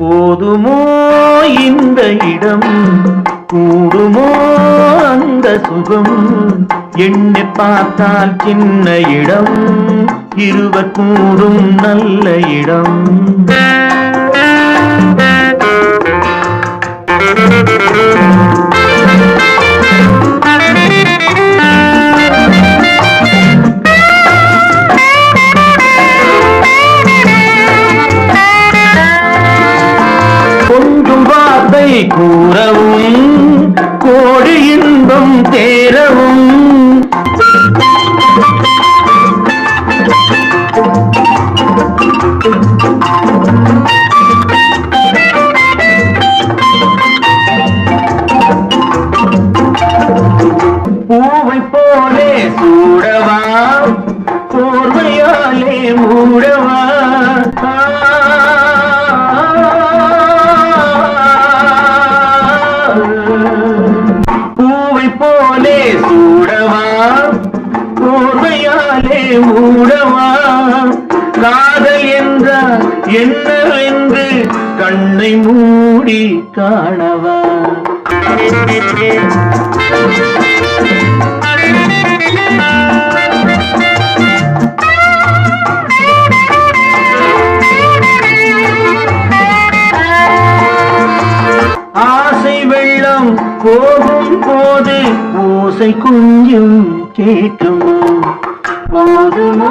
போதுமோ இந்த இடம்? கூடுமோ அந்த சுகம்? எண்ணி பார்த்தால் சின்ன இடம். இருவர் கூடும் நல்ல இடம். கொஞ்சும் வார்த்தை கூறவும் கோடி இன்பம் தேரவும் போர்வையாலே மூடவா காதல் என்றால் என்னவென்று கண்ணை மூடி காணவா? ஆசை வெள்ளம் போகும் போது ஓசை கொஞ்சம் கேட்குமா? போதுமோ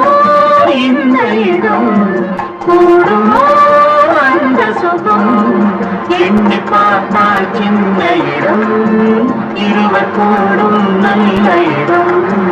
இந்த இதம்? கூடுமோ அந்த சுகம்? எண்ணி பார்த்தால் சின்ன இடம். இருவர் கூடும் நல்ல இடம்.